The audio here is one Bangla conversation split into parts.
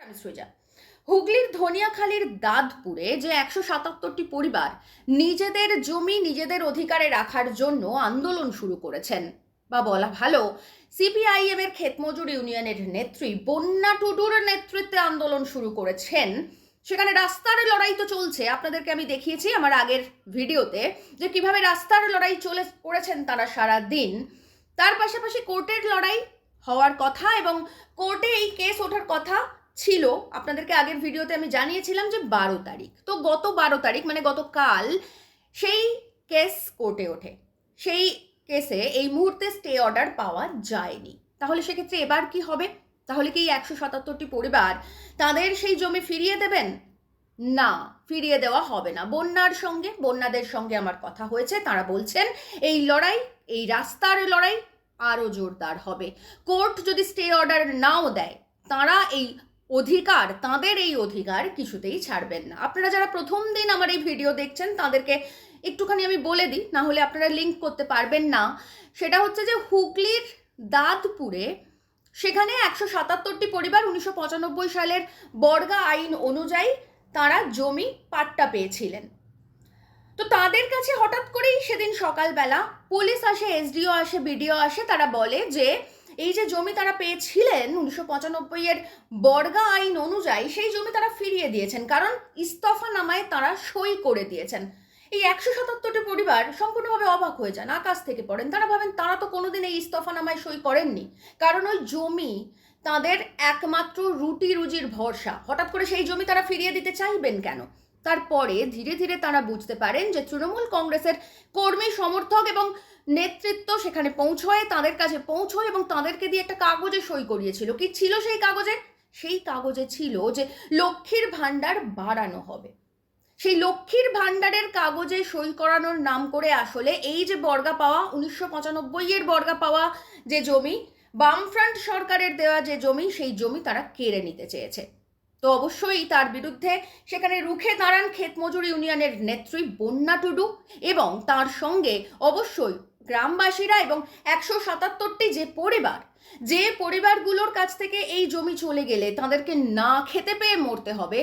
আমি সৃজা হুগলির ধনিয়াখালীর দাদপুরে যে একশো সাতাত্তরটি পরিবার নিজেদের জমি নিজেদের অধিকারে রাখার জন্য আন্দোলন শুরু করেছেন। বা বলা ভালো সিপিআইএম এর ক্ষেতমজুর ইউনিয়নের নেত্রী বন্যা টুডুর নেতৃত্বে আন্দোলন শুরু করেছেন। সেখানে রাস্তার লড়াই তো চলছে। আপনাদেরকে আমি দেখিয়েছি আমার আগের ভিডিওতে যে কীভাবে রাস্তার লড়াই চলে করেছেন তারা সারা দিন তার পাশাপাশি কোর্টের লড়াই হওয়ার কথা এবং কোর্টে এই কেস ওঠার কথা ছিল, আপনাদেরকে আগের ভিডিওতে আমি জানিয়েছিলাম যে বারো তারিখ। তো গত বারো তারিখ মানে গতকাল সেই কেস কোর্টে ওঠে। সেই কেসে এই মুহূর্তে স্টে অর্ডার পাওয়া যায়নি। তাহলে সেক্ষেত্রে এবার কি হবে? তাহলে কি এই একশো সাতাত্তরটি পরিবার তাদের সেই জমি ফিরিয়ে দেবেন? না, ফিরিয়ে দেওয়া হবে না। বন্যার সঙ্গে, বন্যাদের সঙ্গে আমার কথা হয়েছে। তারা বলছেন, এই লড়াই, এই রাস্তার লড়াই আরও জোরদার হবে। কোর্ট যদি স্টে অর্ডার নাও দেয়, তারা এই অধিকার, তাদের এই অধিকার কিছুতেই ছাড়বেন না। আপনারা যারা প্রথম দিন আমার এই ভিডিও দেখছেন, তাদেরকে একটুখানি আমি বলে দিই, না হলে আপনারা লিঙ্ক করতে পারবেন না। সেটা হচ্ছে যে হুগলির দাঁতপুরে সেখানে একশো সাতাত্তরটি পরিবার উনিশশো পঁচানব্বই সালের বর্গা আইন অনুযায়ী তারা জমি পাট্টা পেয়েছিলেন। তো তাদের কাছে হঠাৎ করেই সেদিন সকালবেলা পুলিশ আসে, এসডিও আসে, বিডিও আসে, তারা বলে যে এই যে জমি তারা পেয়েছিলেন উনিশশো পঁচানব্বই এর বর্গা আইন অনুযায়ী, সেই জমি তারা ফিরিয়ে দিয়েছেন। কারণ ইস্তফা নামায় তারা সই করে দিয়েছেন। এই একশো সাতাত্তরটি পরিবার সম্পূর্ণভাবে অবাক হয়ে যান, আকাশ থেকে পড়েন। তারা ভাবেন তারা তো কোনোদিন এই ইস্তফা নামায় সই করেননি। কারণ ওই জমি তাদের একমাত্র রুটি রুজির ভরসা। হঠাৎ করে সেই জমি তারা ফিরিয়ে দিতে চাইবেন কেন? তারপরে ধীরে ধীরে তারা বুঝতে পারেন যে তৃণমূল কংগ্রেসের কর্মী, সমর্থক এবং নেতৃত্ব সেখানে পৌঁছয়, তাদের কাছে পৌঁছয় এবং তাদেরকে দিয়ে একটা কাগজে সই করিয়েছিল। কি ছিল সেই কাগজে? সেই কাগজে ছিল যে লক্ষ্মীর ভাণ্ডার বাড়ানো হবে। সেই লক্ষ্মীর ভাণ্ডারের কাগজে সই করানোর নাম করে আসলে এই যে বর্গা পাওয়া, উনিশশো পঁচানব্বই এর বর্গা পাওয়া যে জমি, বামফ্রন্ট সরকারের দেওয়া যে জমি, সেই জমি তারা কেড়ে নিতে চেয়েছে। তো অবশ্যই তার বিরুদ্ধে সেখানে রুখে দাঁড়ান ক্ষেতমজুর ইউনিয়নের নেত্রী বন্যা টুডু এবং তার সঙ্গে অবশ্যই গ্রামবাসীরা এবং একশো সাতাত্তরটি যে পরিবার, যে পরিবারগুলোর কাছ থেকে এই জমি চলে গেলে তাদেরকে না খেতে পেয়ে মরতে হবে,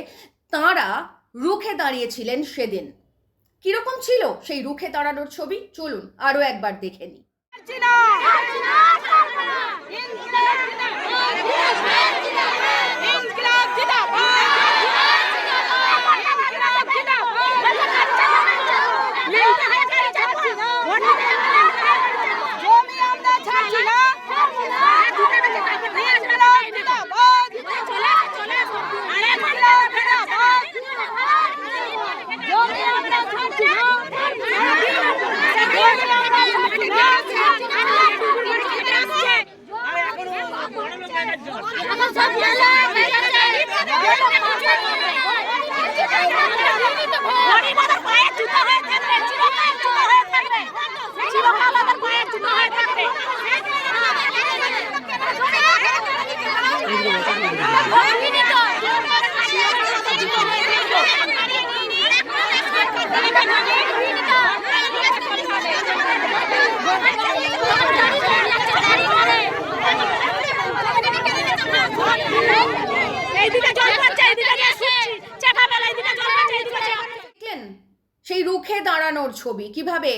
তারা রুখে দাঁড়িয়েছিলেন সেদিন। কীরকম ছিল সেই রুখে দাঁড়ানোর ছবি? চলুন আরও একবার দেখে নিই। জমি সেই রুখে দাঁড়ানোর ছবি, কীভাবে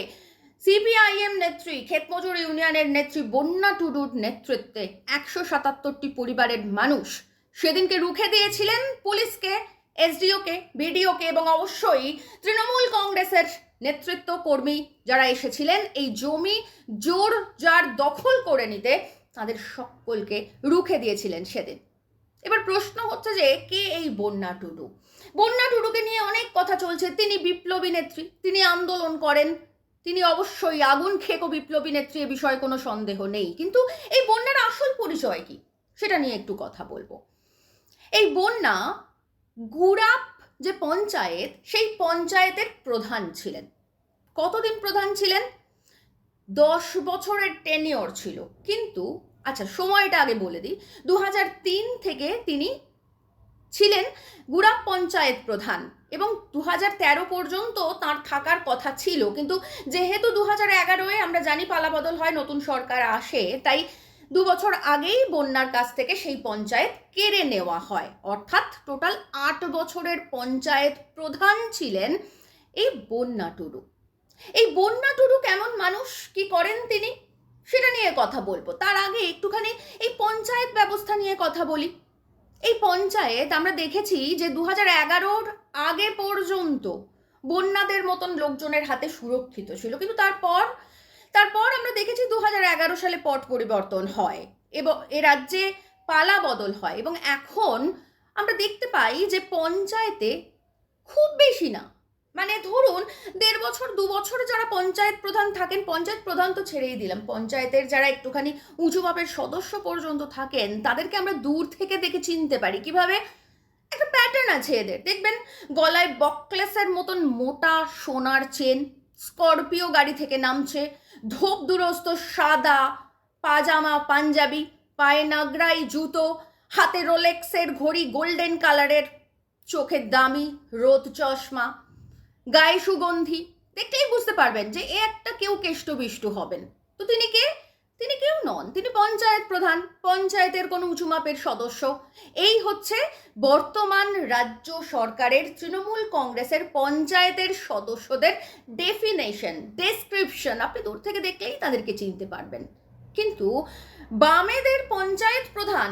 সিপিআইএম নেত্রী, ক্ষেতমজুর ইউনিয়নের নেত্রী, বন্যা টুডুর নেতৃত্বে একশো সাতাত্তরটি পরিবারের মানুষ সেদিনকে রুখে দিয়েছিলেন পুলিশকে, এসডিওকে, বিডিওকে এবং অবশ্যই তৃণমূল কংগ্রেসের নেতৃত্ব কর্মী যারা এসেছিলেন এই জমি জোর যার দখল করে নিতে তাদের সকলকে রুখে দিয়েছিলেন সেদিন। এবার প্রশ্ন হচ্ছে যে, কে এই বন্যা টুডু? বন্যা টুডুকে নিয়ে অনেক কথা চলছে। তিনি বিপ্লবী নেত্রী, তিনি আন্দোলন করেন, তিনি অবশ্যই আগুন খেকো বিপ্লবী নেত্রী, এ বিষয়ে কোনো সন্দেহ নেই। কিন্তু এই বন্যার আসল পরিচয় কি? সেটা নিয়ে একটু কথা বলব। এই বন্যা গুড়াপ যে পঞ্চায়েত, সেই পঞ্চায়েতের প্রধান ছিলেন। কতদিন প্রধান ছিলেন? দশ বছরের টেনিওর ছিল। কিন্তু আচ্ছা সময়টা আগে বলে দিই। দু থেকে তিনি ছিলেন গুড়াপ পঞ্চায়েত প্রধান এবং দু তেরো পর্যন্ত তার থাকার কথা ছিল। কিন্তু যেহেতু দু হাজার এগারোয় আমরা জানি পালাবদল হয়, নতুন সরকার আসে, তাই দু বছর আগেই বন্যার কাছ থেকে সেই পঞ্চায়েত কেড়ে নেওয়া হয়। অর্থাৎ টোটাল আট বছরের পঞ্চায়েত প্রধান ছিলেন এই বন্যা টুডু এই বন্যা টুডু কেমন মানুষ, কি করেন তিনি? সেটা নিয়ে কথা বলব। তার আগে একটুখানি এই পঞ্চায়েত ব্যবস্থা নিয়ে কথা বলি। এই পঞ্চায়েত আমরা দেখেছি যে দু হাজার এগারোর আগে পর্যন্ত বন্যাদের মতন লোকজনের হাতে সুরক্ষিত ছিল। কিন্তু তারপর তারপর আমরা দেখেছি দু হাজার এগারো সালে পট পরিবর্তন হয় এবং এ রাজ্যে পালা বদল হয় এবং এখন আমরা দেখতে পাই যে পঞ্চায়েতে খুব বেশি না। মানে ধরুন, দেড় বছর, দু বছর যারা পঞ্চায়েত প্রধান থাকেন, পঞ্চায়েত প্রধান তো ছেড়েই দিলাম। পঞ্চায়েতের যারা একটুখানি উঁচু মাপের সদস্য পর্যন্ত থাকেন, তাদেরকে আমরা দূর থেকে দেখে চিনতে পারি। কীভাবে? একটা প্যাটার্ন আছে এদের। দেখবেন, গলায় বকলেসের মতন মোটা সোনার চেন, স্করপিও গাড়ি থেকে নামছে, ধোপ দুরস্ত সাদা, পাজামা, পাঞ্জাবি, পায়ে নাগরাই জুতো, হাতে রোলেক্সের ঘড়ি গোল্ডেন কালারের চোখের দামি, রোদ চশমা গায়ে সুগন্ধি, দেখলেই বুঝতে পারবেন যে এ একটা কেউ কেষ্টবিষ্ট হবেন। তো তিনি কে? তিনি কেউ নন। তিনি পঞ্চায়েত প্রধান, পঞ্চায়েতের কোনো উঁচু মাপের সদস্য। এই হচ্ছে বর্তমান রাজ্য সরকারের তৃণমূল কংগ্রেসের পঞ্চায়েতের সদস্যদের ডেফিনেশন ডেসক্রিপশন আপনি দূর থেকে দেখলেই তাদেরকে চিনতে পারবেন। কিন্তু বামেদের পঞ্চায়েত প্রধান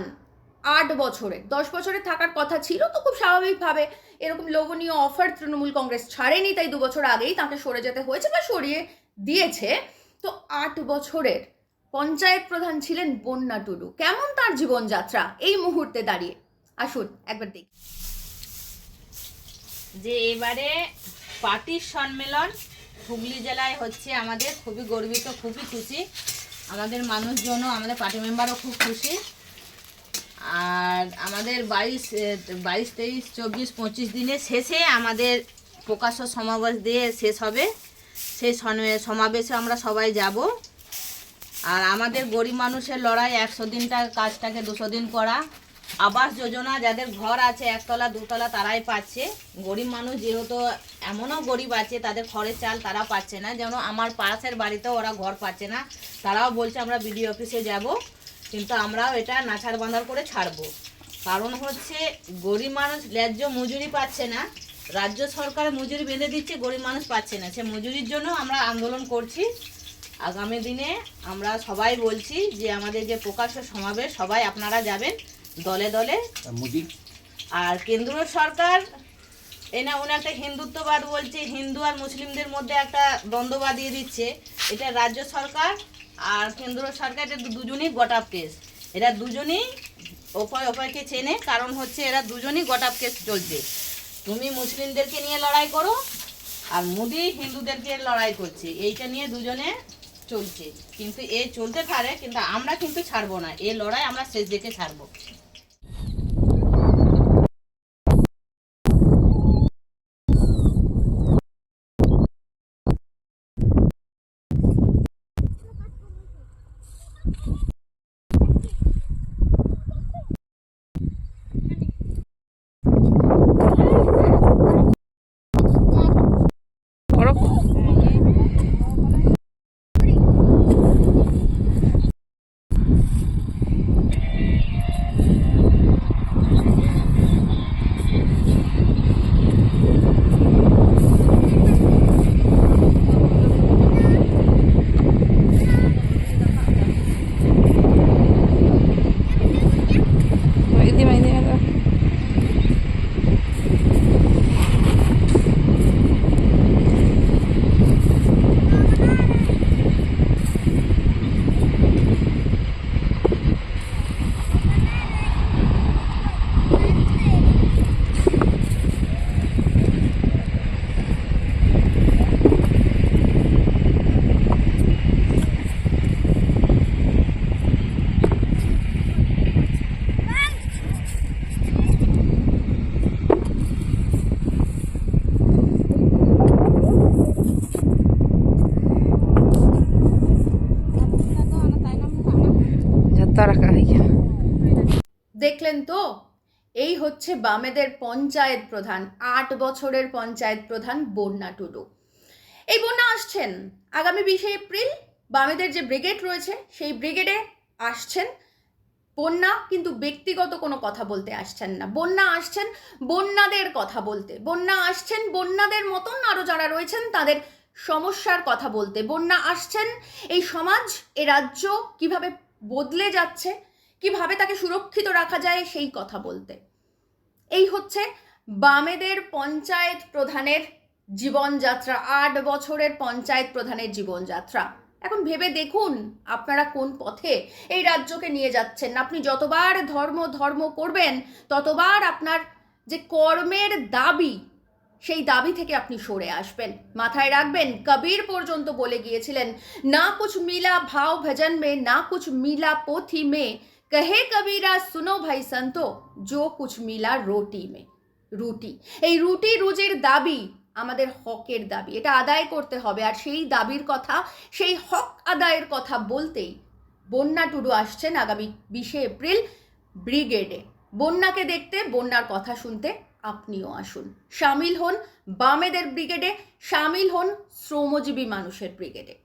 আট বছরের। দশ বছরের থাকার কথা ছিল তো খুব স্বাভাবিকভাবে এরকম লোভনীয় অফার তৃণমূল কংগ্রেস ছাড়েনি, তাই দু বছর আগেই তাকে সরে যেতে হয়েছে বা সরিয়ে দিয়েছে। তো আট বছরের পঞ্চায়েত প্রধান ছিলেন বন্যা টুডু। কেমন তার জীবনযাত্রা? এই মুহূর্তে দাঁড়িয়ে। আসুন, একবার দেখি। যে এবারে পার্টির সম্মেলন হুগলি জেলায় হচ্ছে আমাদের, খুবই গর্বিত, খুবই খুশি। আমাদের মানুষজনও, আমাদের পার্টি মেম্বারও খুব খুশি। আর আমাদের বাইশ বাইশ, তেইশ, চব্বিশ, পঁচিশ দিনের শেষে আমাদের প্রকাশ্য সমাবেশ দিয়ে শেষ হবে। সেই সমাবেশে আমরা সবাই যাব। আর আমাদের গরিব মানুষের লড়াই একশো দিনটা কাজটাকে দুশো দিন করা। আবাস যোজনা যাদের ঘর আছে, একতলা, দুতলা তারাই পাচ্ছে। গরিব মানুষ যেহেতু এমনও গরিব আছে, তাদের খড়ের চাল তারা পাচ্ছে না। যেন আমার পাশের বাড়িতেও ওরা ঘর পাচ্ছে না। তারাও বলছে, আমরা বিডিও অফিসে যাব। কিন্তু আমরাও এটা নাছাড় বাঁধার করে ছাড়বো। কারণ হচ্ছে গরিব মানুষ ন্যায্য মজুরি পাচ্ছে না রাজ্য সরকার মজুরি বেঁধে দিচ্ছে গরিব মানুষ পাচ্ছে না। সে মজুরির জন্য আমরা আন্দোলন করছি। আগামী দিনে আমরা সবাই বলছি যে আমাদের যে প্রকাশ্য সমাবেশ সবাই আপনারা যাবেন দলে দলে। আর কেন্দ্র সরকার এনা উনি একটা হিন্দুত্ববাদ বলছে হিন্দু আর মুসলিমদের মধ্যে একটা দ্বন্দ্ব বাঁধিয়ে দিচ্ছে। এটা রাজ্য সরকার আর কেন্দ্র সরকার এটা দুজনই গটাপ কেস। এরা দুজনই অপয় অপয়কে চেনে, কারণ হচ্ছে এরা দুজনই গটাপ কেস চলছে। তুমি মুসলিমদেরকে নিয়ে লড়াই করো, আর মোদি হিন্দুদেরকে লড়াই করছে। এইটা নিয়ে দুজনে চলছে। কিন্তু এ চলতে পারে, কিন্তু আমরা কিন্তু ছাড়বো না। এ লড়াই আমরা শেষ দেখে ছাড়বো। এই হচ্ছে বামেদের পঞ্চায়েত প্রধান, আট বছরের পঞ্চায়েত প্রধান বন্যা টুডু। এই বন্যা আসছেন আগামী বিশে এপ্রিল, বামেদের যে ব্রিগেড রয়েছে সেই ব্রিগেডে আসছেন। বন্যা কিন্তু ব্যক্তিগত কোনো কথা বলতে আসছেন না। বন্যা আসছেন বন্যাদের কথা বলতে। বন্যা আসছেন বন্যাদের মতন আরও যারা রয়েছেন তাদের সমস্যার কথা বলতে। বন্যা আসছেন এই সমাজ, এ রাজ্য কীভাবে বদলে যাচ্ছে, কীভাবে তাকে সুরক্ষিত রাখা যায় সেই কথা বলতে। এই হচ্ছে বামেদের পঞ্চায়েত প্রধানের জীবনযাত্রা, আট বছরের পঞ্চায়েত প্রধানের জীবনযাত্রা। এখন ভেবে দেখুন আপনারা কোন পথে এই রাজ্যকে নিয়ে যাচ্ছেন। আপনি যতবার ধর্ম ধর্ম করবেন, ততবার আপনার যে কর্মের দাবি, সেই দাবি থেকে আপনি সরে আসবেন। মাথায় রাখবেন, কবির পর্যন্ত বলে গিয়েছিলেন, না কুছ মিলা ভাও ভজন মে, না কুছ মিলা পোথি মে। কহে কবিরা সুনো ভাই সন্তো জো কুছ মিলা রোটি মে রুটি এই রুটি রুজির দাবি, আমাদের হকের দাবি। এটা আদায় করতে হবে। আর সেই দাবির কথা, সেই হক আদায়ের কথা বলতেই বন্যা টুডু আসছেন আগামী বিশে এপ্রিল ব্রিগেডে। বন্যাকে দেখতে, বন্যার কথা শুনতে আপনিও আসুন। সামিল হন বামেদের ব্রিগেডে, সামিল হন শ্রমজীবী মানুষের ব্রিগেডে।